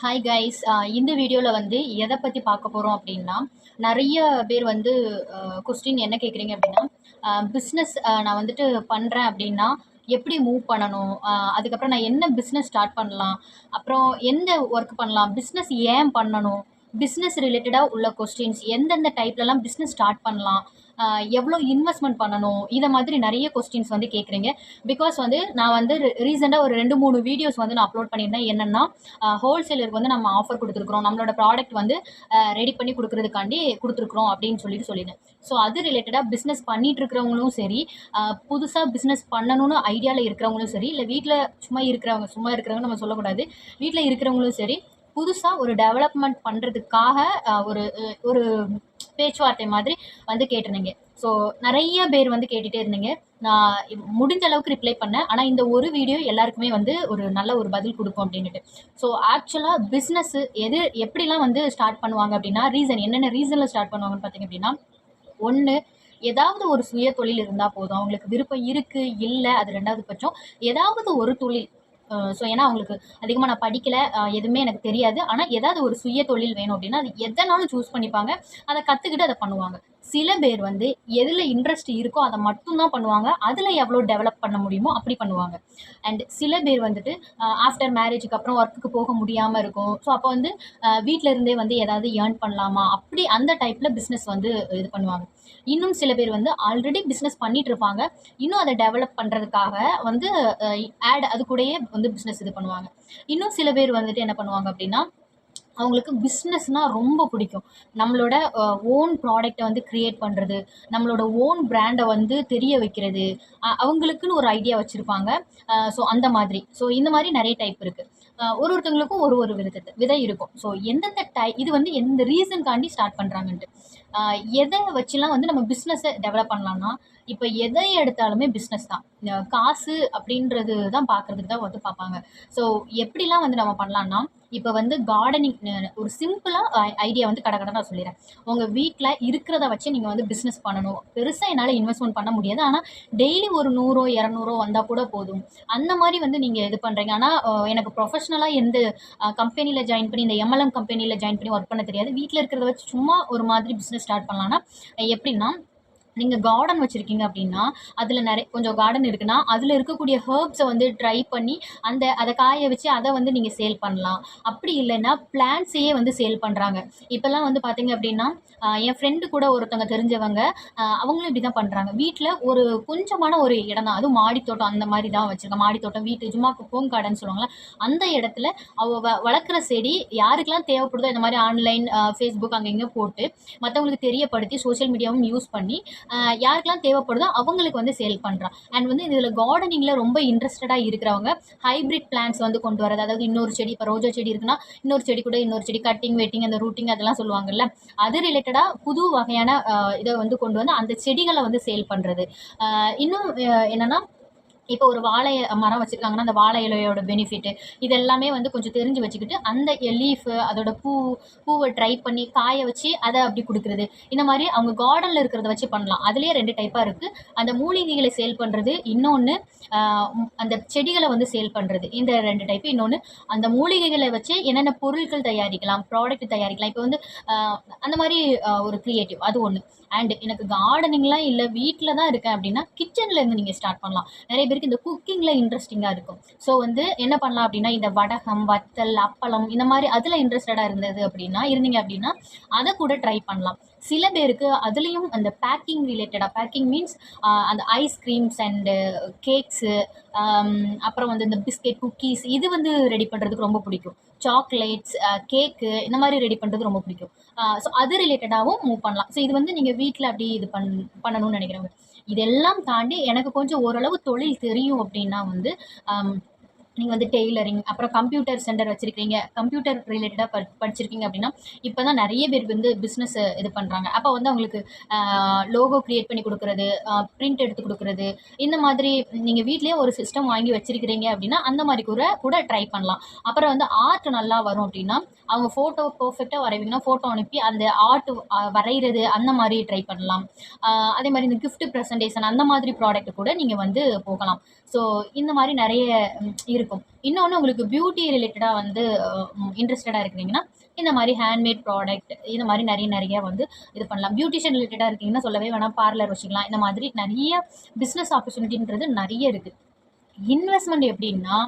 Hi guys இந்த வீடியோவில் வந்து எதை பற்றி பார்க்க போகிறோம் அப்படின்னா நிறைய பேர் வந்து கொஸ்டின் என்ன கேட்குறீங்க அப்படின்னா பிஸ்னஸ் நான் வந்துட்டு பண்ணுறேன் அப்படின்னா எப்படி மூவ் பண்ணணும்? அதுக்கப்புறம் நான் என்ன பிஸ்னஸ் ஸ்டார்ட் பண்ணலாம்? அப்புறம் எந்த ஒர்க் பண்ணலாம்? பிஸ்னஸ் ஏன் பண்ணணும்? பிஸ்னஸ் ரிலேட்டடாக உள்ள கொஸ்டின்ஸ் எந்தெந்த டைப்லலாம் பிஸ்னஸ் ஸ்டார்ட் பண்ணலாம்? எவ்வளோ இன்வெஸ்ட்மெண்ட் பண்ணணும்? இதை மாதிரி நிறைய கொஸ்டின்ஸ் வந்து கேட்குறீங்க பிகாஸ் வந்து நான் வந்து ரீசெண்டாக ஒரு ரெண்டு மூணு வீடியோஸ் வந்து நான் அப்லோட் பண்ணியிருந்தேன். என்னென்னா ஹோல்சேலருக்கு வந்து நம்ம ஆஃபர் கொடுத்துருக்குறோம். நம்மளோட ப்ராடக்ட் வந்து ரெடி பண்ணி கொடுக்குறதுக்காண்டி கொடுத்துருக்குறோம் அப்படின்னு சொல்லிட்டு சொல்லியிருந்தேன். ஸோ அது ரிலேட்டடாக பிஸ்னஸ் பண்ணிட்டு இருக்கிறவங்களும் சரி புதுசாக பிஸ்னஸ் பண்ணணும்னு ஐடியாவில் இருக்கிறவங்களும் சரி இல்லை வீட்டில் சும்மா இருக்கிறவங்க சும்மா இருக்கிறவங்க நம்ம சொல்லக்கூடாது. வீட்டில் இருக்கிறவங்களும் சரி புதுசாக ஒரு டெவலப்மெண்ட் பண்ணுறதுக்காக ஒரு ஒரு பேச்சுவார்த்தை மாதிரி வந்து கேட்டிருந்தீங்க. ஸோ நிறைய பேர் வந்து கேட்டுகிட்டே இருந்தீங்க. நான் முடிஞ்ச அளவுக்கு ரிப்ளை பண்ணேன். ஆனால் இந்த ஒரு வீடியோ எல்லாருக்குமே வந்து ஒரு நல்ல ஒரு பதில் கொடுக்கும் அப்படின்ட்டு ஸோ ஆக்சுவலாக பிஸ்னஸ்ஸு எது எப்படிலாம் வந்து ஸ்டார்ட் பண்ணுவாங்க அப்படின்னா ரீசன் என்னென்ன ரீசனில் ஸ்டார்ட் பண்ணுவாங்கன்னு பார்த்தீங்க அப்படின்னா ஒன்று ஏதாவது ஒரு சுய தொழில் இருந்தால் போதும். அவங்களுக்கு விருப்பம் இருக்குது இல்லை அது ரெண்டாவது பட்சம் ஏதாவது ஒரு தொழில் ஸோ ஏன்னா அவங்களுக்கு அதிகமாக நான் படிக்கலை எதுவுமே எனக்கு தெரியாது. ஆனால் ஏதாவது ஒரு சுய தொழில் வேணும் அப்படின்னா அது எதனாலும் சூஸ் பண்ணிப்பாங்க. அதை கற்றுக்கிட்டு அதை பண்ணுவாங்க. சில பேர் வந்து எதில் இன்ட்ரெஸ்ட் இருக்கோ அதை மட்டும்தான் பண்ணுவாங்க. அதில் எவ்வளோ டெவலப் பண்ண முடியுமோ அப்படி பண்ணுவாங்க. அண்ட் சில பேர் வந்துட்டு ஆஃப்டர் மேரேஜுக்கு அப்புறம் ஒர்க்குக்கு போக முடியாமல் இருக்கும். ஸோ அப்போ வந்து வீட்டில் இருந்தே வந்து ஏதாவது ஏர்ன் பண்ணலாமா? அப்படி அந்த டைப்பில் பிஸ்னஸ் வந்து இது பண்ணுவாங்க. இன்னும் சில பேர் வந்து ஆல்ரெடி பிஸ்னஸ் பண்ணிட்டு இருப்பாங்க. இன்னும் அதை டெவலப் பண்ணுறதுக்காக வந்து ஆட் அது கூடயே வந்து பிஸ்னஸ் இது பண்ணுவாங்க. இன்னும் சில பேர் வந்துட்டு என்ன பண்ணுவாங்க அப்படின்னா அவங்களுக்கு பிஸ்னஸ்னால் ரொம்ப பிடிக்கும். நம்மளோட ஓன் ப்ராடக்டை வந்து க்ரியேட் பண்ணுறது நம்மளோட ஓன் பிராண்டை வந்து தெரிய வைக்கிறது அவங்களுக்குன்னு ஒரு ஐடியா வச்சுருப்பாங்க. ஸோ அந்த மாதிரி. ஸோ இந்த மாதிரி நிறைய டைப் இருக்குது ஒரு ஒருத்தவங்களுக்கும் ஒரு ஒரு விதத்தை விதை இருக்கும். ஸோ எந்தெந்த டை இது வந்து எந்த ரீசன்காண்டி ஸ்டார்ட் பண்ணுறாங்கன்ட்டு எதை வச்சுலாம் வந்து நம்ம பிஸ்னஸை டெவலப் பண்ணலாம்னா இப்போ எதை எடுத்தாலுமே பிஸ்னஸ் தான். இந்த காசு அப்படின்றது தான் பார்க்குறதுக்கு தான் வந்து பார்ப்பாங்க. ஸோ எப்படிலாம் வந்து நம்ம பண்ணலான்னா இப்போ வந்து கார்டனிங் ஒரு சிம்பிளாக ஐடியா வந்து கடை கடை நான் சொல்லிடுறேன். உங்கள் வீட்டில் இருக்கிறத வச்சு நீங்கள் வந்து பிஸ்னஸ் பண்ணணும். பெருசாக என்னால் இன்வெஸ்ட்மெண்ட் பண்ண முடியாது. ஆனால் டெய்லி ஒரு நூறோ இரநூறோ வந்தால் கூட போதும். அந்த மாதிரி வந்து நீங்கள் இது பண்ணுறீங்க ஆனால் எனக்கு ப்ரொஃபஷ்னலாக எந்த கம்பெனியில் ஜாயின் பண்ணி இந்த எம்எல்எம் கம்பெனியில் ஜாயின் பண்ணி ஒர்க் பண்ண தெரியாது. வீட்டில் இருக்கிறத வச்சு சும்மா ஒரு மாதிரி பிஸ்னஸ் ஸ்டார்ட் பண்ணலான்னா எப்படின்னா நீங்கள் கார்டன் வச்சுருக்கீங்க அப்படின்னா அதில் நிறைய கொஞ்சம் கார்டன் இருக்குன்னா அதில் இருக்கக்கூடிய ஹேர்ப்ஸை வந்து ட்ரை பண்ணி அந்த அதை காய வச்சு அதை வந்து நீங்கள் சேல் பண்ணலாம். அப்படி இல்லைன்னா பிளான்ட்ஸையே வந்து சேல் பண்ணுறாங்க இப்போல்லாம் வந்து பார்த்தீங்க அப்படின்னா என் ஃப்ரெண்டு கூட ஒருத்தவங்க தெரிஞ்சவங்க அவங்களும் இப்படி தான் பண்ணுறாங்க வீட்டில் ஒரு கொஞ்சமான ஒரு இடம் தான். அதுவும் மாடித்தோட்டம் அந்த மாதிரி தான் வச்சுருக்காங்க மாடித்தோட்டம் வீட்டு சும்மா ஹோம் கார்டன் சொல்லுவாங்கள்ல அந்த இடத்துல அவ வளர்க்குற செடி யாருக்கெல்லாம் தேவைப்படுதோ இந்த மாதிரி ஆன்லைன் ஃபேஸ்புக் அங்கே இங்கே போட்டு மற்றவங்களுக்கு தெரியப்படுத்தி சோஷியல் மீடியாவும் யூஸ் பண்ணி யாருக்கெல்லாம் தேவைப்படுதோ அவங்களுக்கு வந்து சேல் பண்ணுறான் அண்ட் வந்து இதில் கார்டனிங்கில் ரொம்ப இன்ட்ரெஸ்டடாக இருக்கிறவங்க ஹைப்ரிட் பிளான்ஸ் வந்து கொண்டு வரது அதாவது இன்னொரு செடி இப்போ ரோஜா செடி இருக்குன்னா இன்னொரு செடி கூட இன்னொரு செடி கட்டிங் வெட்டிங் அந்த ரூட்டிங் அதெல்லாம் சொல்லுவாங்கல்ல அது ரிலேட்டடாக புது வகையான இதை வந்து கொண்டு வந்து அந்த செடிகளை வந்து சேல் பண்ணுறது இன்னும் என்னென்னா என்னன்னா இப்போ ஒரு வாழை மரம் வச்சுருக்காங்கன்னா அந்த வாழை இலையோட பெனிஃபிட்டு இது எல்லாமே வந்து கொஞ்சம் தெரிஞ்சு வச்சுக்கிட்டு அந்த லீஃபு அதோட பூ பூவை ட்ரை பண்ணி காய வச்சு அதை அப்படி கொடுக்குறது. இந்த மாதிரி அவங்க கார்டனில் இருக்கிறத வச்சு பண்ணலாம். அதுலேயே ரெண்டு டைப்பாக இருக்குது அந்த மூலிகைகளை சேல் பண்ணுறது இன்னொன்று அந்த செடிகளை வந்து சேல் பண்ணுறது இந்த ரெண்டு டைப்பு இன்னொன்று அந்த மூலிகைகளை வச்சு என்னென்ன பொருட்கள் தயாரிக்கலாம் ப்ராடக்ட் தயாரிக்கலாம். இப்போ வந்து அந்த மாதிரி ஒரு க்ரியேட்டிவ் அது ஒன்று அண்ட் எனக்கு கார்டனிங்லாம் இல்லை வீட்டில் தான் இருக்கேன் அப்படின்னா கிச்சனில் இருந்து நீங்கள் ஸ்டார்ட் பண்ணலாம். நிறைய பேர் பேருக்கு இந்த குக்கிங்கில் இன்ட்ரெஸ்டிங்காக இருக்கும். ஸோ வந்து என்ன பண்ணலாம் அப்படின்னா இந்த வடகம் வத்தல் அப்பளம் இந்த மாதிரி அதில் இன்ட்ரெஸ்டடாக இருந்தது அப்படின்னா இருந்தீங்க அப்படின்னா அதை கூட ட்ரை பண்ணலாம். சில பேருக்கு அதுலேயும் அந்த பேக்கிங் ரிலேட்டடாக பேக்கிங் மீன்ஸ் அந்த ஐஸ்கிரீம்ஸ் அண்டு கேக்ஸு அப்புறம் வந்து இந்த பிஸ்கெட் குக்கீஸ் இது வந்து ரெடி பண்ணுறதுக்கு ரொம்ப பிடிக்கும். சாக்லேட்ஸ் கேக்கு uh, இந்த மாதிரி ரெடி பண்ணுறது ரொம்ப பிடிக்கும். Uh, ஸோ அது ரிலேட்டடாகவும் மூவ் பண்ணலாம். ஸோ இது வந்து நீங்கள் வீட்டில் அப்படி இது பண் பண்ணணும்னு நினைக்கிறவங்க. இதெல்லாம் தாண்டி எனக்கு கொஞ்சம் ஓரளவு தொழில் தெரியும் அப்படின்னா வந்து um, நீங்கள் வந்து டெய்லரிங் அப்புறம் கம்ப்யூட்டர் சென்டர் வச்சுருக்கீங்க கம்ப்யூட்டர் ரிலேட்டடாக படி படிச்சிருக்கீங்க அப்படின்னா இப்போ தான் நிறைய பேர் வந்து பிஸ்னஸ் இது பண்ணுறாங்க அப்போ வந்து அவங்களுக்கு லோகோ க்ரியேட் பண்ணி கொடுக்குறது பிரிண்ட் எடுத்து கொடுக்குறது இந்த மாதிரி நீங்கள் வீட்லேயே ஒரு சிஸ்டம் வாங்கி வச்சிருக்கிறீங்க அப்படின்னா அந்த மாதிரி கூட கூட ட்ரை பண்ணலாம். அப்புறம் வந்து ஆர்ட் நல்லா வரும் அப்படின்னா அவங்க ஃபோட்டோ பர்ஃபெக்டாக வரைவீங்கன்னா ஃபோட்டோ அனுப்பி அந்த ஆர்ட் வரைகிறது அந்த மாதிரி ட்ரை பண்ணலாம். அதே மாதிரி இந்த கிஃப்ட் ப்ரெசன்டேஷன் அந்த மாதிரி ப்ராடக்ட் கூட நீங்கள் வந்து போகலாம். ஸோ இந்த மாதிரி நிறைய இருக்கும். இன்னொன்று உங்களுக்கு பியூட்டி ரிலேட்டடாக வந்து இன்ட்ரெஸ்டடாக இருக்கிறீங்கன்னா இந்த மாதிரி ஹேண்ட்மேட் ப்ராடக்ட் இந்த மாதிரி நிறைய நிறைய வந்து இது பண்ணலாம். பியூட்டிஷியன் ரிலேட்டடாக இருக்கீங்கன்னா சொல்லவே வேணாம். பார்லர் வச்சுக்கலாம். இந்த மாதிரி நிறைய பிஸ்னஸ் ஆப்பர்ச்சுனிட்டின்றது நிறைய இருக்குது இன்வெஸ்ட்மெண்ட் எப்படின்னா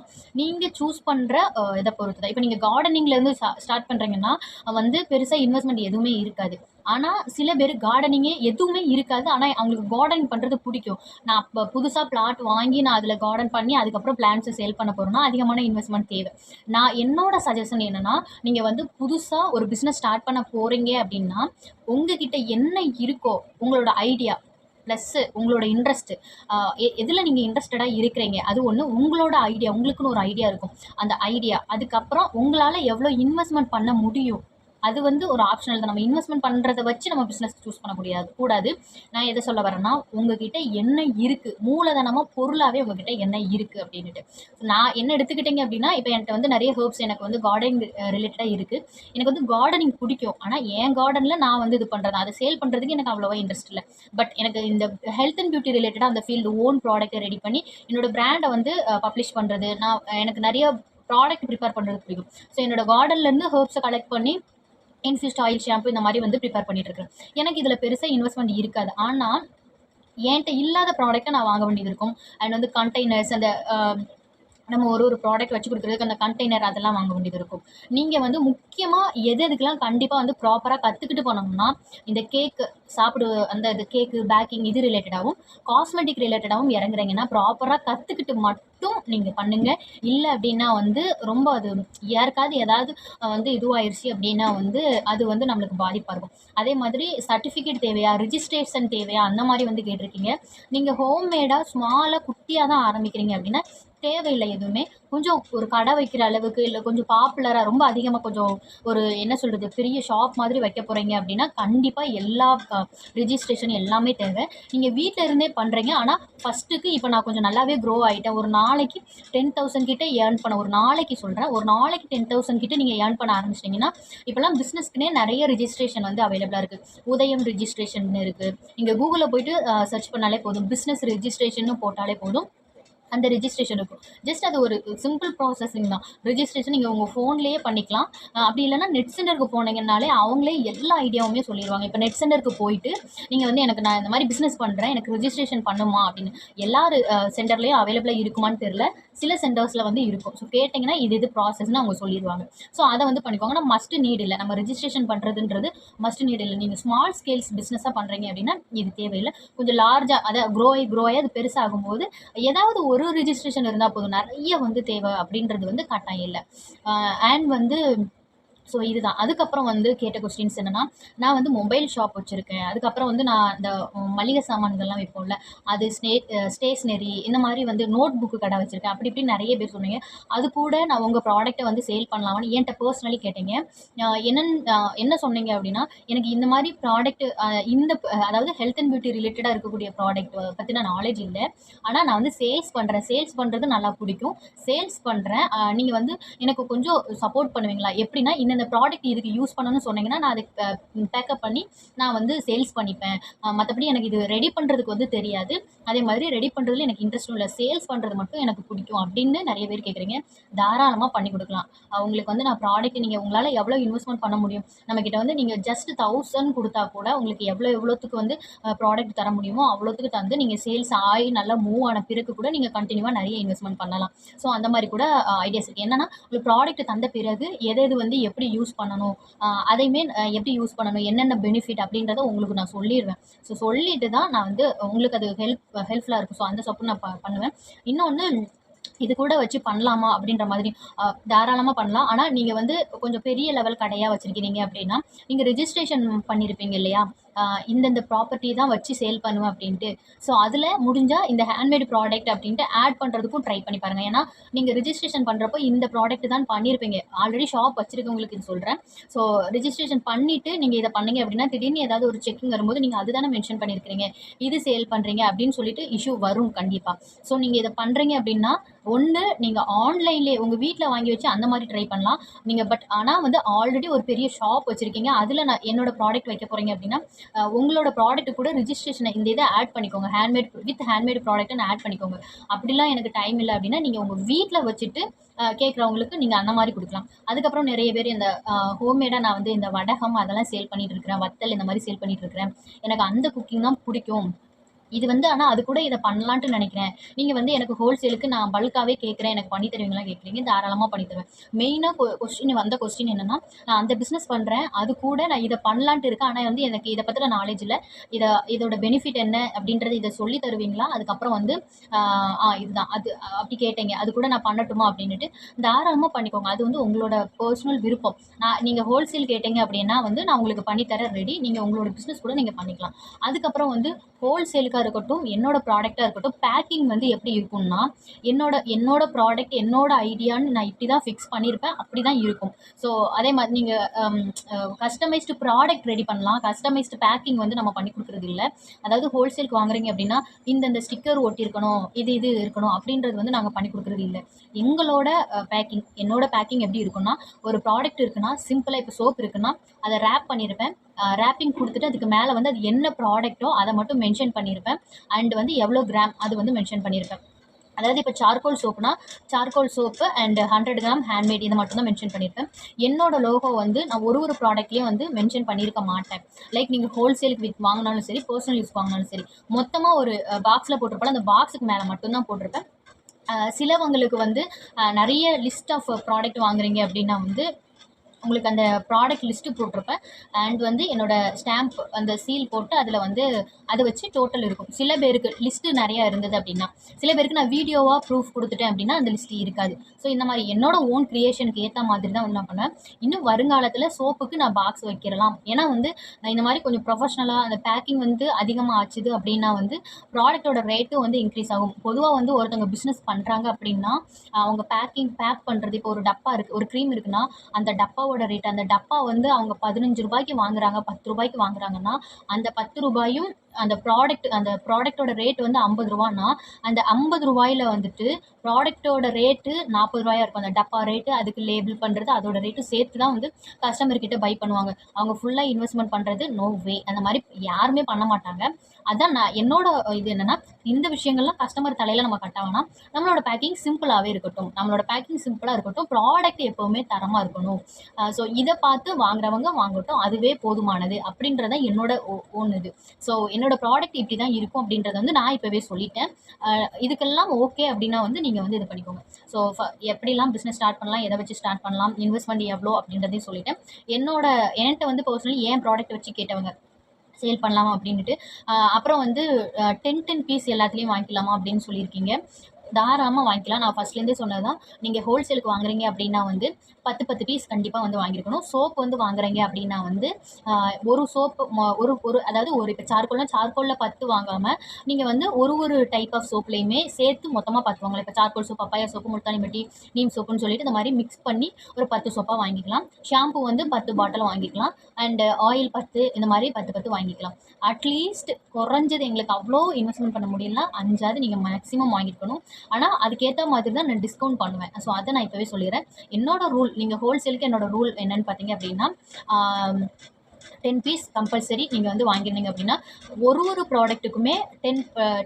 நீங்கள் சூஸ் பண்ணுற இதை பொறுத்து தான் இப்போ நீங்கள் கார்டனிங்லேருந்து ஸ்டார்ட் பண்ணுறீங்கன்னா வந்து பெருசாக இன்வெஸ்ட்மெண்ட் எதுவுமே இருக்காது. ஆனால் சில பேர் கார்டனிங்கே எதுவுமே இருக்காது. ஆனால் அவங்களுக்கு கார்டனிங் பண்ணுறது பிடிக்கும். நான் இப்போ புதுசாக பிளாட் வாங்கி நான் அதில் கார்டன் பண்ணி அதுக்கப்புறம் பிளான்ஸை சேல் பண்ண போகிறேன்னா அதிகமான இன்வெஸ்ட்மெண்ட் தேவை. நான் என்னோட சஜஷன் என்னென்னா நீங்கள் வந்து புதுசாக ஒரு பிஸ்னஸ் ஸ்டார்ட் பண்ண போகிறீங்க அப்படின்னா உங்ககிட்ட என்ன இருக்கோ உங்களோட ஐடியா ப்ளஸ்ஸு உங்களோட இன்ட்ரெஸ்ட்டு எதில் நீங்கள் இன்ட்ரெஸ்டடாக இருக்கிறீங்க? அது ஒன்று உங்களோட ஐடியா உங்களுக்குன்னு ஒரு ஐடியா இருக்கும். அந்த ஐடியா அதுக்கப்புறம் உங்களால் எவ்வளோ இன்வெஸ்ட்மெண்ட் பண்ண முடியும்? அது வந்து ஒரு ஆப்ஷனல் தான். நம்ம இன்வெஸ்ட்மெண்ட் பண்ணுறத வச்சு நம்ம பிஸ்னஸ் சூஸ் பண்ண முடியாது. கூடாது. நான் எதை சொல்ல வரேன்னா உங்ககிட்ட என்ன இருக்குது மூலதனமாக பொருளாகவே உங்ககிட்ட என்ன இருக்குது அப்படின்ட்டு நான் என்ன எடுத்துக்கிட்டீங்க அப்படின்னா இப்போ என்கிட்ட வந்து நிறைய ஹேர்ப்ஸ் எனக்கு வந்து கார்டனிங் ரிலேட்டடாக இருக்குது எனக்கு வந்து கார்டனிங் பிடிக்கும். ஆனால் என் கார்டனில் நான் வந்து இது பண்ணுறது அதை சேல் பண்ணுறதுக்கு எனக்கு அவ்வளோவா இன்ட்ரெஸ்ட் இல்லை. பட் எனக்கு இந்த ஹெல்த் அண்ட் பியூட்டி ரிலேட்டடாக அந்த ஃபீல்டு ஓன் ப்ராடக்ட்டை ரெடி பண்ணி என்னோடய பிராண்டை வந்து பப்ளிஷ் பண்ணுறது நான் எனக்கு நிறைய ப்ராடக்ட் ப்ரிப்பேர் பண்ணுறது பிடிக்கும். ஸோ என்னோட கார்டன்லேருந்து ஹேர்ப்ஸை கலெக்ட் பண்ணி இன்ஃபியூஸ்ட் ஆயில் ஷாம்பு இந்த மாதிரி வந்து ப்ரிப்பேர் பண்ணிட்டு இருக்கேன் எனக்கு இதில் பெருசாக இன்வெஸ்ட்மெண்ட் இருக்காது. ஆனால் என்கிட்ட இல்லாத ப்ராடக்ட்டை நான் வாங்க வேண்டியது இருக்கும். அண்ட் வந்து கண்டெய்னர்ஸ் அந்த நம்ம ஒரு ஒரு ப்ராடக்ட் வச்சு கொடுக்குறதுக்கு அந்த கண்டெய்னர் அதெல்லாம் வாங்க வேண்டியது இருக்கும். நீங்கள் வந்து முக்கியமாக எது எதுக்கெல்லாம் கண்டிப்பாக வந்து ப்ராப்பராக கற்றுக்கிட்டு போனோம்னா இந்த கேக்கு சாப்பிடு அந்த இது கேக்கு பேக்கிங் இது ரிலேட்டடாகவும் காஸ்மெட்டிக் ரிலேட்டடாகவும் இறங்குறீங்கன்னா ப்ராப்பராக கற்றுக்கிட்டு மட்டும் நீங்கள் பண்ணுங்கள் இல்லை அப்படின்னா வந்து ரொம்ப அது யாருக்காவது ஏதாவது வந்து இதுவாயிருச்சு அப்படின்னா வந்து அது வந்து நம்மளுக்கு பாதிப்பாக இருக்கும். அதே மாதிரி சர்டிஃபிகேட் தேவையா ரிஜிஸ்ட்ரேஷன் தேவையா அந்த மாதிரி வந்து கேட்டிருக்கீங்க. நீங்கள் ஹோம்மேடாக ஸ்மாலாக குட்டியாக தான் ஆரம்பிக்கிறீங்க அப்படின்னா தேவையில்லை எதுவுமே. கொஞ்சம் ஒரு கடை வைக்கிற அளவுக்கு இல்லை கொஞ்சம் பாப்புலராக ரொம்ப அதிகமாக கொஞ்சம் ஒரு என்ன சொல்கிறது பெரிய ஷாப் மாதிரி வைக்க போகிறீங்க அப்படின்னா கண்டிப்பாக எல்லா ரிஜிஸ்ட்ரேஷன் எல்லாமே தேவை. நீங்கள் வீட்டில் இருந்தே பண்ணுறீங்க ஆனால் ஃபஸ்ட்டுக்கு இப்போ நான் கொஞ்சம் நல்லாவே க்ரோ ஆகிட்டேன் ஒரு நாளைக்கு டென் தௌசண்ட் கிட்டே ஏர்ன் பண்ண ஒரு நாளைக்கு சொல்கிறேன் ஒரு நாளைக்கு டென் தௌசண்ட் கிட்டே நீங்கள் ஏர்ன் பண்ண ஆரம்பிச்சிட்டிங்கன்னா இப்போல்லாம் பிஸ்னஸ்க்குனே நிறைய ரிஜிஸ்ட்ரேஷன் வந்து அவைலபிளாக இருக்குது உதயம் ரிஜிஸ்ட்ரேஷன் இருக்குது நீங்கள் கூகுளில் போயிட்டு சர்ச் பண்ணாலே போதும். பிஸ்னஸ் ரிஜிஸ்ட்ரேஷன் போட்டாலே போதும். அந்த ரிஜிஸ்ட்ரேஷன் இருக்கும். ஜஸ்ட் அது ஒரு சிம்பிள் ப்ராசஸிங் தான். ரிஜிஸ்ட்ரேஷன் நீங்கள் உங்கள் ஃபோன்லேயே பண்ணிக்கலாம். அப்படி இல்லைன்னா நெட் சென்டருக்கு போனீங்கன்னாலே அவங்களே எல்லா ஐடியாவுமே சொல்லிடுவாங்க இப்போ நெட் சென்டருக்கு போயிட்டு நீங்கள் வந்து எனக்கு நான் இந்த மாதிரி பிஸ்னஸ் பண்ணுறேன் எனக்கு ரிஜிஸ்ட்ரேஷன் பண்ணுமா அப்படின்னு. எல்லா சென்டர்லேயும் அவைலபிளாக இருக்குமான்னு தெரில சில சென்டர்ஸில் வந்து இருக்கும். ஸோ கேட்டிங்கன்னா இது இது ப்ராசஸ்னு அவங்க சொல்லிடுவாங்க ஸோ அதை வந்து பண்ணிக்கோங்க. ஆனால் மஸ்ட் நீட் இல்லை. நம்ம ரிஜிஸ்ட்ரேஷன் பண்ணுறதுன்றது மஸ்ட் நீட் இல்லை. நீங்கள் ஸ்மால் ஸ்கேல்ஸ் பிஸ்னஸாக பண்ணுறீங்க அப்படின்னா இது தேவையில்லை. கொஞ்சம் லார்ஜாக அதை க்ரோ ஆகி க்ரோ ஆகி அது பெருசாகும்போது ஏதாவது ஒரு ஒரு ரிஜிஸ்ட்ரேஷன் இருந்தால் போதும். நிறைய வந்து தேவை அப்படின்றது வந்து கட்டாயம் இல்லை. அண்ட் வந்து ஸோ இதுதான். அதுக்கப்புறம் வந்து கேட்ட கொஸ்டின்ஸ் என்னென்னா நான் வந்து மொபைல் ஷாப் வச்சுருக்கேன். அதுக்கப்புறம் வந்து நான் இந்த மளிகை சாமான்கள்லாம் வைப்போம்ல அது ஸ்னே ஸ்டேஷ்னரி இந்த மாதிரி வந்து நோட் புக்கு கடை வச்சுருக்கேன். அப்படி இப்படி நிறைய பேர் சொன்னீங்க. அது கூட நான் உங்கள் ப்ராடக்ட்டை வந்து சேல் பண்ணலாமான்னு என்கிட்ட பர்சனலி கேட்டீங்க. ஆஹ் என்னன்னு என்ன சொன்னீங்க அப்படின்னா எனக்கு இந்த மாதிரி ப்ராடக்ட் இந்த அதாவது ஹெல்த் அண்ட் பியூட்டி ரிலேட்டடாக இருக்கக்கூடிய ப்ராடக்ட் பற்றின நாலேஜ் இல்லை. ஆனால் நான் வந்து சேல்ஸ் பண்ணுறேன் சேல்ஸ் பண்ணுறது நல்லா பிடிக்கும். சேல்ஸ் பண்ணுறேன் நீங்கள் வந்து எனக்கு கொஞ்சம் சப்போர்ட் பண்ணுவீங்களா? எப்படின்னா இந்த ப்ராடக்ட் இதுக்கு யூஸ் பண்ணணும்னு சொன்னீங்கன்னா நான் அதுக்கு பேக்கப் பண்ணி நான் வந்து சேல்ஸ் பண்ணிப்பேன். மற்றபடி எனக்கு இது ரெடி பண்ணுறதுக்கு வந்து தெரியாது. அதே மாதிரி ரெடி பண்ணுறதுல எனக்கு இன்ட்ரெஸ்ட்டும் இல்லை. சேல்ஸ் பண்ணுறது மட்டும் எனக்கு பிடிக்கும் அப்படின்னு நிறைய பேர் கேட்குறீங்க தாராளமாக பண்ணி கொடுக்கலாம். அவங்களுக்கு உங்களுக்கு வந்து நான் ப்ராடக்ட் நீங்கள் உங்களால் எவ்வளோ இன்வெஸ்ட்மெண்ட் பண்ண முடியும்? நம்மக்கிட்ட வந்து நீங்கள் ஜஸ்ட் தௌசண்ட் கொடுத்தா கூட உங்களுக்கு எவ்வளோ எவ்வளோத்துக்கு வந்து ப்ராடக்ட் தர முடியுமோ அவ்வளோத்துக்கு தந்து நீங்கள் சேல்ஸ் ஆகி நல்லா மூவ் ஆன பிறகு கூட நீங்கள் கண்டினியூவாக நிறைய இன்வெஸ்ட்மெண்ட் பண்ணலாம். ஸோ அந்த மாதிரி கூட ஐடியாஸ் இருக்குது என்னென்னா உங்களுக்கு ப்ராடக்ட் தந்த பிறகு எது எது வந்து எப்படி எப்படி யூஸ் பண்ணணும்? அதையுமே எப்படி யூஸ் பண்ணணும்? என்னென்ன பெனிஃபிட் அப்படின்றத உங்களுக்கு நான் சொல்லிடுவேன். ஸோ சொல்லிட்டு தான் நான் வந்து உங்களுக்கு அது ஹெல்ப் ஹெல்ப்ஃபுல்லாக இருக்கும். ஸோ அந்த சப்பு நான் ப- பண்ணுவேன். இன்னொன்று இது கூட வச்சு பண்ணலாமா அப்படின்ற மாதிரி தாராளமாக பண்ணலாம். ஆனால் நீங்கள் வந்து கொஞ்சம் பெரிய லெவல் கடையாக வச்சுருக்கிறீங்க அப்படின்னா நீங்கள் ரிஜிஸ்ட்ரேஷன் பண்ணியிருப்பீங்க இல்லையா? இந்தந்த ப்ராப்பர்ட்டி தான் வச்சு சேல் பண்ணுவேன் அப்படின்ட்டு. ஸோ அதில் முடிஞ்சால் இந்த ஹேண்ட்மேட் ப்ராடக்ட் அப்படின்ட்டு ஆட் பண்ணுறதுக்கும் ட்ரை பண்ணி பாருங்கள் ஏன்னா நீங்கள் ரிஜிஸ்ட்ரேஷன் பண்ணுறப்போ இந்த ப்ராடக்ட் தான் பண்ணியிருப்பீங்க ஆல்ரெடி ஷாப் வச்சுருக்கவங்களுக்கு இது சொல்கிறேன் ஸோ ரிஜிஸ்ட்ரேஷன் பண்ணிவிட்டு நீங்கள் இதை பண்ணீங்க அப்படின்னா திடீர்னு ஏதாவது ஒரு செக்கிங் வரும்போது நீங்கள் அதுதானே மென்ஷன் பண்ணியிருக்கிறீங்க இது சேல் பண்ணுறீங்க அப்படின்னு சொல்லிட்டு இஷ்யூ வரும் கண்டிப்பாக ஸோ நீங்கள் இதை பண்ணுறீங்க அப்படின்னா ஒன்று நீங்கள் ஆன்லைன்லேயே உங்கள் வீட்டில் வாங்கி வச்சு அந்த மாதிரி ட்ரை பண்ணலாம். நீங்கள் பட் ஆனால் வந்து ஆல்ரெடி ஒரு பெரிய ஷாப் வச்சுருக்கீங்க. அதில் நான் என்னோடய ப்ராடக்ட் வைக்க போகிறீங்க அப்படின்னா உங்களோட ப்ராடக்ட் கூட ரிஜிஸ்ட்ரேஷனை இந்த இதை ஆட் பண்ணிக்கோங்க. ஹேண்ட்மேட் வித் ஹேண்ட்மேட் ப்ராடக்ட்னு ஆட் பண்ணிக்கோங்க. அப்படிலாம் எனக்கு டைம் இல்லை அப்படின்னா நீங்கள் உங்கள் வீட்டில் வச்சுட்டு கேட்குறவங்களுக்கு நீங்கள் அந்த மாதிரி கொடுக்கலாம். அதுக்கப்புறம் நிறைய பேர் இந்த ஹோம்மேடாக நான் வந்து இந்த வடகம் அதெல்லாம் சேல் பண்ணிகிட்டு இருக்கிறேன். வத்தல் இந்த மாதிரி சேல் பண்ணிகிட்டு இருக்கிறேன். எனக்கு அந்த குக்கிங் தான் பிடிக்கும். இது வந்து ஆனால் அது கூட இதை பண்ணலான்ட்டு நினைக்கிறேன். நீங்கள் வந்து எனக்கு ஹோல்சேலுக்கு நான் பல்காகவே கேட்குறேன். எனக்கு பண்ணி தருவீங்களா கேட்குறீங்க. தாராளமாக பண்ணி தருவேன். மெயினாக கொஸ்டின் வந்த கொஸ்டின் என்னென்னா நான் அந்த பிஸ்னஸ் பண்ணுறேன் அது கூட நான் இதை பண்ணலான்ட்டு இருக்கேன். ஆனால் வந்து எனக்கு இதை பற்றின நாலேஜ் இல்லை. இதை இதோட பெனிஃபிட் என்ன அப்படின்றது இதை சொல்லி தருவீங்களா? அதுக்கப்புறம் வந்து ஆ இதுதான். அது அப்படி கேட்டீங்க. அது கூட நான் பண்ணட்டுமா அப்படின்ட்டு தாராளமாக பண்ணிக்கோங்க. அது வந்து உங்களோட பர்சனல் விருப்பம். நான் நீங்கள் ஹோல்சேல் கேட்டீங்க அப்படின்னா வந்து நான் உங்களுக்கு பண்ணித்தர ரெடி நீங்கள் உங்களோட பிஸ்னஸ் கூட நீங்கள் பண்ணிக்கலாம். அதுக்கப்புறம் வந்து ஹோல்சேலுக்காக இருக்கட்டும் என்னோடய ப்ராடக்டாக இருக்கட்டும் பேக்கிங் வந்து எப்படி இருக்கும்னா என்னோட என்னோட ப்ராடக்ட் என்னோட ஐடியான்னு நான் இப்படி தான் ஃபிக்ஸ் பண்ணியிருப்பேன் அப்படி தான் இருக்கும். ஸோ அதே மாதிரி நீங்கள் கஸ்டமைஸ்டு ப்ராடக்ட் ரெடி பண்ணலாம். கஸ்டமைஸ்டு பேக்கிங் வந்து நம்ம பண்ணி கொடுக்குறது இல்லை. அதாவது ஹோல்சேலுக்கு வாங்குறீங்க அப்படின்னா இந்தந்த ஸ்டிக்கர் ஒட்டியிருக்கணும் இது இது இருக்கணும் அப்படின்றது வந்து நாங்கள் பண்ணி கொடுக்குறது இல்லை. எங்களோட பேக்கிங் என்னோட பேக்கிங் எப்படி இருக்குன்னா ஒரு ப்ராடக்ட் இருக்குன்னா சிம்பிளாக இப்போ சோப் இருக்குன்னா அதை ரேப் பண்ணியிருப்பேன் ரேப்பிங் கொடுத்துட்டு அதுக்கு மேலே வந்து அது என்ன ப்ராடக்ட்டோ அதை மட்டும் மென்ஷன் பண்ணியிருப்பேன். அண்ட் வந்து எவ்வளோ கிராம் அது வந்து மென்ஷன் பண்ணியிருப்பேன். அதாவது இப்போ charcoal சோப்புனா charcoal soap and hundred gram handmade இதை மட்டும் தான் மென்ஷன் பண்ணியிருப்பேன். என்னோட லோகோ வந்து நான் ஒரு ஒரு ப்ராடக்ட்லேயும் வந்து மென்ஷன் பண்ணியிருக்க மாட்டேன். லைக் நீங்கள் ஹோல்சேலுக்கு வித் வாங்கினாலும் சரி பர்சனல் யூஸ் வாங்கினாலும் சரி மொத்தமாக ஒரு பாக்ஸில் போட்டிருப்பாலும் அந்த பாக்ஸுக்கு மேலே மட்டும்தான் போட்டிருப்பேன். சிலவங்களுக்கு வந்து நிறைய லிஸ்ட் ஆஃப் ப்ராடக்ட் வாங்குறீங்க அப்படின்னா வந்து உங்களுக்கு அந்த ப்ராடக்ட் லிஸ்ட்டு போட்டிருப்பேன். அண்ட் வந்து என்னோட ஸ்டாம்ப் அந்த சீல் போட்டு அதில் வந்து அதை வச்சு டோட்டல் இருக்கும். சில பேருக்கு லிஸ்ட்டு நிறையா இருந்தது அப்படின்னா சில பேருக்கு நான் வீடியோவாக ப்ரூஃப் கொடுத்துட்டேன் அப்படின்னா அந்த லிஸ்ட்டு இருக்காது. ஸோ இந்த மாதிரி என்னோட ஓன் க்ரியேஷனுக்கு ஏற்ற மாதிரி தான் வந்து நான் பண்ணுவேன். இன்னும் வருங்காலத்தில் சோப்புக்கு நான் பாக்ஸ் வைக்கிறலாம். ஏன்னா வந்து நான் இந்த மாதிரி கொஞ்சம் ப்ரொஃபஷ்னலாக அந்த பேக்கிங் வந்து அதிகமாக ஆச்சுது அப்படின்னா வந்து ப்ராடக்ட்டோட ரேட்டும் வந்து இன்க்ரீஸ் ஆகும். பொதுவாக வந்து ஒருத்தவங்க பிஸ்னஸ் பண்ணுறாங்க அப்படின்னா அவங்க பேக்கிங் பேக் பண்ணுறது இப்போ ஒரு டப்பா இருக்குது ஒரு க்ரீம் இருக்குன்னா அந்த டப்பாவோட ரேட் அந்த டப்பா வந்து அவங்க பதினஞ்சு ரூபாய்க்கு வாங்குறாங்க பத்து ரூபாய்க்கு வாங்குறாங்கன்னா அந்த பத்து ரூபாயும் அந்த ப்ராடக்ட் அந்த ப்ராடக்ட்டோட ரேட் வந்து ஐம்பது ரூபான்னா அந்த ஐம்பது ரூபாயில் வந்துட்டு ப்ராடக்ட்டோட ரேட்டு நாற்பது ரூபாயாக இருக்கும். அந்த டப்பா ரேட்டு அதுக்கு லேபிள் பண்ணுறது அதோட ரேட்டு சேர்த்து தான் வந்து கஸ்டமர் கிட்ட பை பண்ணுவாங்க. அவங்க ஃபுல்லாக இன்வெஸ்ட்மெண்ட் பண்ணுறது நோ வே அந்த மாதிரி யாருமே பண்ண மாட்டாங்க. அதான் நான் என்னோட இது என்னென்னா இந்த விஷயங்கள்லாம் கஸ்டமர் தலையில் நம்ம கட்டாங்கன்னா நம்மளோட பேக்கிங் சிம்பிளாகவே இருக்கட்டும். நம்மளோட பேக்கிங் சிம்பிளாக இருக்கட்டும். ப்ராடக்ட் எப்போவுமே தரமாக இருக்கணும். ஸோ இதை பார்த்து வாங்குறவங்க வாங்கட்டும். அதுவே போதுமானது அப்படின்றத என்னோட ஒன்று இது. ஸோ என்னோட ப்ராடக்ட் இப்படி தான் இருக்கும் அப்படின்றத வந்து நான் இப்போவே சொல்லிட்டேன். இதுக்கெல்லாம் ஓகே அப்படின்னா வந்து நீங்கள் வந்து இது பண்ணிக்கோங்க. ஸோ எப்படிலாம் பிஸ்னஸ் ஸ்டார்ட் பண்ணலாம் எதை வச்சு ஸ்டார்ட் பண்ணலாம் இன்வெஸ்ட்மெண்ட் எவ்வளோ அப்படின்றதையும் சொல்லிட்டேன். என்னோட என்கிட்ட வந்து பர்சனலி ஏன் ப்ராடக்ட் வச்சு கேட்டவங்க சேல் பண்ணலாமா அப்படின்ட்டு அப்புறம் வந்து டென் டென் பீஸ் எல்லாத்துலேயும் வாங்கிக்கலாமா அப்படின்னு சொல்லியிருக்கீங்க. தாராளமாக வாங்கிக்கலாம். நான் ஃபஸ்ட்லேருந்தே சொன்னது தான் நீங்கள் ஹோல்சேலுக்கு வாங்குறீங்க அப்படின்னா வந்து பத்து பத்து பீஸ் கண்டிப்பாக வந்து வாங்கியிருக்கணும். சோப் வந்து வாங்குறீங்க அப்படின்னா வந்து ஒரு சோப்பு ஒரு ஒரு அதாவது ஒரு இப்போ சார்கோல்னா சார்கோலில் பத்து வாங்காமல் நீங்கள் வந்து ஒரு ஒரு டைப் ஆஃப் சோப்லேயுமே சேர்த்து மொத்தமாக பத்து வாங்கலாம். இப்போ charcoal soap papaya soap multani mitti neem சோப்புன்னு சொல்லிட்டு இந்த மாதிரி மிக்ஸ் பண்ணி ஒரு பத்து சோப்பாக வாங்கிக்கலாம். ஷாம்பு வந்து பத்து பாட்டில் வாங்கிக்கலாம். அண்டு ஆயில் uh, பத்து இந்த மாதிரி பத்து பத்து வாங்கிக்கலாம். அட்லீஸ்ட் குறைஞ்சது எங்களுக்கு அவ்வளோ இன்வெஸ்ட்மெண்ட் பண்ண முடியலனா அஞ்சாவது நீங்கள் மேக்ஸிமம் வாங்கிக்கணும். ஆனால் அதுக்கேற்ற மாதிரி தான் நான் டிஸ்கவுண்ட் பண்ணுவேன். ஸோ அதை நான் இப்போவே சொல்லிடுறேன் என்னோட ரூல் நீங்கள் ஹோல்சேலுக்கு என்னோட ரூல் என்னன்னு பார்த்தீங்க அப்படின்னா டென் பீஸ் கம்பல்சரி நீங்கள் வந்து வாங்கியிருந்தீங்க அப்படின்னா ஒரு ஒரு ப்ராடக்ட்டுக்குமே டென்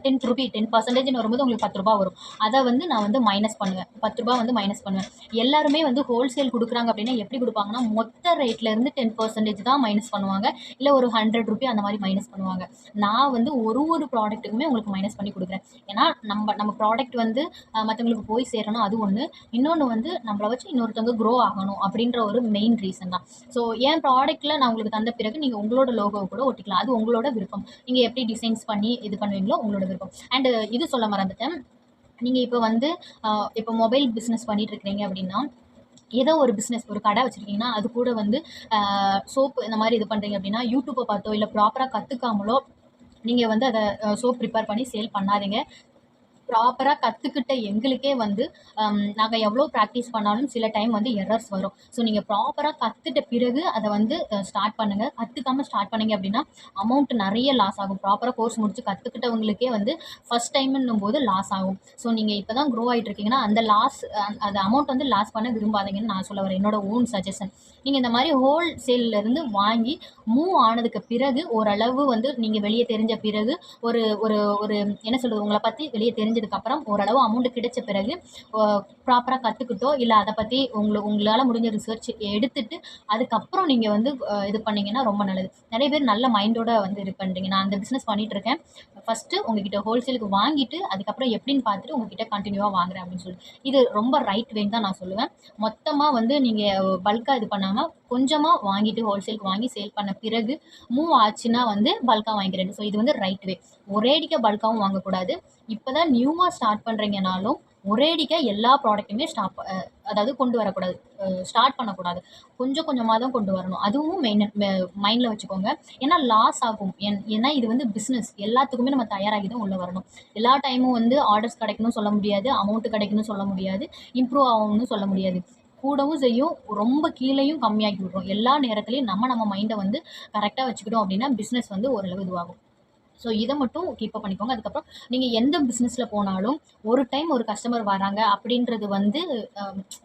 டென் ருபி டென் பர்சன்டேஜ்னு வரும்போது உங்களுக்கு பத்து ரூபா வரும். அதை வந்து நான் வந்து மைனஸ் பண்ணுவேன். பத்து ரூபா வந்து மைனஸ் பண்ணுவேன். எல்லாருமே வந்து ஹோல்சேல் கொடுக்குறாங்க அப்படின்னா எப்படி கொடுப்பாங்கன்னா மொத்த ரேட்லேருந்து டென் பர்சன்டேஜ் தான் மைனஸ் பண்ணுவாங்க. இல்லை ஒரு ஹண்ட்ரட் ருபி அந்த மாதிரி மைனஸ் பண்ணுவாங்க. நான் வந்து ஒரு ஒரு ப்ராடக்ட்டுக்குமே உங்களுக்கு மைனஸ் பண்ணி கொடுக்குறேன். ஏன்னா நம்ம நம்ம ப்ராடக்ட் வந்து மற்றவங்களுக்கு போய் சேரணும் அது ஒன்று இன்னொன்று வந்து நம்மளை வச்சு இன்னொருத்தவங்க க்ரோ ஆகணும் அப்படின்ற ஒரு மெயின் ரீசன் தான். ஸோ என் ப்ராடக்ட்டில் நான் உங்களுக்கு தந்த பிறகு நீங்கள் உங்களோட லோகோவை கூட ஒட்டிக்கலாம். அது உங்களோட விருப்பம். நீங்கள் எப்படி டிசைன்ஸ் பண்ணி இது பண்ணுவீங்களோ உங்களோட விருப்பம். அண்டு இது சொல்ல மறந்துட்டேன். நீங்கள் இப்போ வந்து இப்போ மொபைல் பிஸ்னஸ் பண்ணிட்டு இருக்கிறீங்க அப்படின்னா ஏதோ ஒரு பிஸ்னஸ் ஒரு கடை வச்சுருக்கீங்கன்னா அது கூட வந்து சோப்பு இந்த மாதிரி இது பண்ணுறீங்க அப்படின்னா யூடியூப்பை பார்த்தோ இல்லை ப்ராப்பராக கற்றுக்காமலோ நீங்கள் வந்து அதை சோப் ப்ரிப்பேர் பண்ணி சேல் பண்ணாதீங்க. ப்ராப்பராக கற்றுக்கிட்ட எங்களுக்கே வந்து நாங்கள் எவ்வளோ ப்ராக்டிஸ் பண்ணாலும் சில டைம் வந்து எரர்ஸ் வரும். ஸோ நீங்கள் ப்ராப்பராக கற்றுட்ட பிறகு அதை வந்து ஸ்டார்ட் பண்ணுங்கள் கற்றுக்காம ஸ்டார்ட் பண்ணீங்க அப்படின்னா அமௌண்ட் நிறைய லாஸ் ஆகும். ப்ராப்பராக கோர்ஸ் முடிச்சு கற்றுக்கிட்டவங்களுக்கே வந்து ஃபஸ்ட் டைம்னும் போது லாஸ் ஆகும். ஸோ நீங்கள் இப்போ தான் க்ரோ ஆகிட்டு இருக்கீங்கன்னா அந்த லாஸ் அந்த அமௌண்ட் வந்து லாஸ் பண்ண விரும்பாதீங்கன்னு நான் சொல்ல வரேன். என்னோட ஓன் சஜஷன் நீங்கள் இந்த மாதிரி ஹோல்சேல்லேருந்து வாங்கி மூவ் ஆனதுக்கு பிறகு ஓரளவு வந்து நீங்கள் வெளியே தெரிஞ்ச பிறகு ஒரு ஒரு ஒரு என்ன சொல்கிறது உங்களை பற்றி வெளியே தெரிஞ்சதுக்கப்புறம் ஓரளவு அமௌண்ட் கிடைச்ச பிறகு ப்ராப்பராக கற்றுக்கிட்டோ இல்லை அதை பற்றி உங்களை உங்களால் முடிஞ்ச ரிசர்ச் எடுத்துட்டு அதுக்கப்புறம் நீங்கள் வந்து இது பண்ணிங்கன்னா ரொம்ப நல்லது. நிறைய பேர் நல்ல மைண்டோட வந்து இது பண்ணுறீங்க நான் அந்த பிஸ்னஸ் பண்ணிகிட்டு இருக்கேன். ஃபஸ்ட்டு உங்ககிட்ட ஹோல்சேலுக்கு வாங்கிட்டு அதுக்கப்புறம் எப்படின்னு பார்த்துட்டு உங்ககிட்ட கண்டினியூவாக வாங்குறேன் அப்படின்னு சொல்லி. இது ரொம்ப ரைட் வேன்னு தான் நான் சொல்லுவேன். மொத்தமாக வந்து நீங்கள் பல்காக இது பண்ணாமல் கொஞ்சமாக வாங்கிட்டு ஹோல்சேலுக்கு வாங்கி சேல் பண்ண பிறகு மூவ் ஆச்சுன்னா வந்து பல்காக வாங்கிக்கிறேன் ஸோ இது வந்து ரைட் வே ஒரேடிக்காக பல்காகவும் வாங்கக்கூடாது. இப்போ தான் நியூவாக ஸ்டார்ட் பண்ணுறீங்கனாலும் ஒரேடிக்காக எல்லா ப்ராடக்ட்டுமே ஸ்டாப் அதாவது கொண்டு வரக்கூடாது. ஸ்டார்ட் பண்ணக்கூடாது. கொஞ்சம் கொஞ்சமாக தான் கொண்டு வரணும். அதுவும் மெயின் மைண்டில் வச்சுக்கோங்க. ஏன்னா லாஸ் ஆகும். ஏன் ஏன்னா இது வந்து பிஸ்னஸ் எல்லாத்துக்குமே நம்ம தயாராகி தான் உள்ளே வரணும். எல்லா டைமும் வந்து ஆர்டர்ஸ் கிடைக்கணும் சொல்ல முடியாது. அமௌண்ட் கிடைக்கணும் சொல்ல முடியாது. இம்ப்ரூவ் ஆகும்னு சொல்ல முடியாது. கூடவும் செய்யும். ரொம்ப கீழேயும் கம்மியாக்கி விட்ரும் எல்லா நேரத்துலையும் நம்ம நம்ம மைண்டை வந்து கரெக்டாக வச்சுக்கிட்டோம் அப்படின்னா பிஸ்னஸ் வந்து ஓரளவு இதுவாகும். ஸோ இதை மட்டும் கீப்பப் பண்ணிக்கோங்க. அதுக்கப்புறம் நீங்கள் எந்த பிஸ்னஸில் போனாலும் ஒரு டைம் ஒரு கஸ்டமர் வராங்க அப்படின்றது வந்து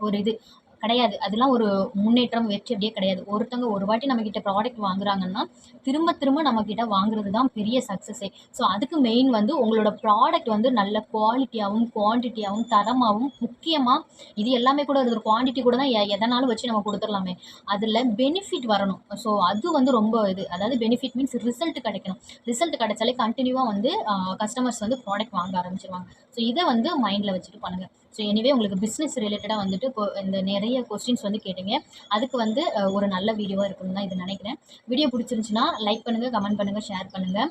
ஒரு இது. கிடையாது. அதெல்லாம் ஒரு முன்னேற்றம் வெற்றி அப்படியே கிடையாது. ஒருத்தவங்க ஒரு வாட்டி நம்மக்கிட்ட ப்ராடக்ட் வாங்குறாங்கன்னா திரும்ப திரும்ப நம்மக்கிட்ட வாங்குறது தான் பெரிய சக்ஸஸே ஸோ அதுக்கு மெயின் வந்து உங்களோட ப்ராடக்ட் வந்து நல்ல குவாலிட்டியாகவும் குவான்டிட்டியாகவும் தரமாகவும் முக்கியமாக இது எல்லாமே கூட ஒரு குவான்டிட்டி கூட தான் எ- எதனாலும் வச்சு நம்ம கொடுத்துடலாமே. அதில் பெனிஃபிட் வரணும். ஸோ அது வந்து ரொம்ப இது. அதாவது பெனிஃபிட் மீன்ஸ் ரிசல்ட் கிடைக்கணும். ரிசல்ட் கிடைச்சாலே கண்டினியூவாக வந்து கஸ்டமர்ஸ் வந்து ப்ராடக்ட் வாங்க ஆரம்பிச்சிருவாங்க. ஸோ இதை வந்து மைண்டில் வச்சுட்டு பண்ணுங்கள் ஸோ எனிவே உங்களுக்கு பிஸ்னஸ் ரிலேட்டடாக வந்துட்டு இப்போ இந்த நிறைய கொஸ்டின்ஸ் வந்து கேட்டீங்க. அதுக்கு வந்து ஒரு நல்ல வீடியோவாக இருக்கணும்னு தான் இது நினைக்கிறேன். வீடியோ பிடிச்சிருந்துச்சுன்னா லைக் பண்ணுங்கள் கமெண்ட் பண்ணுங்கள் ஷேர் பண்ணுங்கள்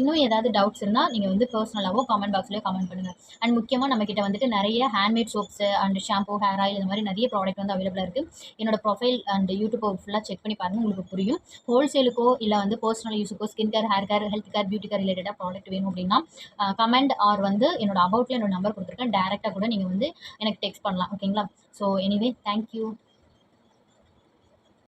இன்னும் ஏதாவது டவுட்ஸ் இருந்தால் நீங்கள் வந்து பர்சனலாகவோ கமெண்ட் பாக்ஸ்லேயோ கமெண்ட் பண்ணுங்கள் அண்ட் முக்கியமாக நம்மக்கிட்ட வந்துட்டு நிறைய handmade soaps and shampoo hair oil இந்த மாதிரி நிறைய ப்ராடக்ட் வந்து அவைலபிளாக இருக்குது என்னோட ப்ரொஃபைல் அண்ட் யூடியூப் ஃபுல்லாக செக் பண்ணி பாருங்கள் உங்களுக்கு புரியும். ஹோல்சேலுக்கோ இல்லை வந்து personal யூஸுக்கோ skin care hair care health care beauty care ரிலேட்டடாக ப்ராடக்ட் வேணும் அப்படின்னா கமெண்ட் ஆர் வந்து என்னோட அபவுட்டில் என்னோட நம்பர் கொடுத்துருக்கேன். டேரெக்டாக கூட நீங்கள் வந்து எனக்கு டெக்ஸ்ட் பண்ணலாம் ஓகேங்களா ஸோ எனிவே தேங்க்யூ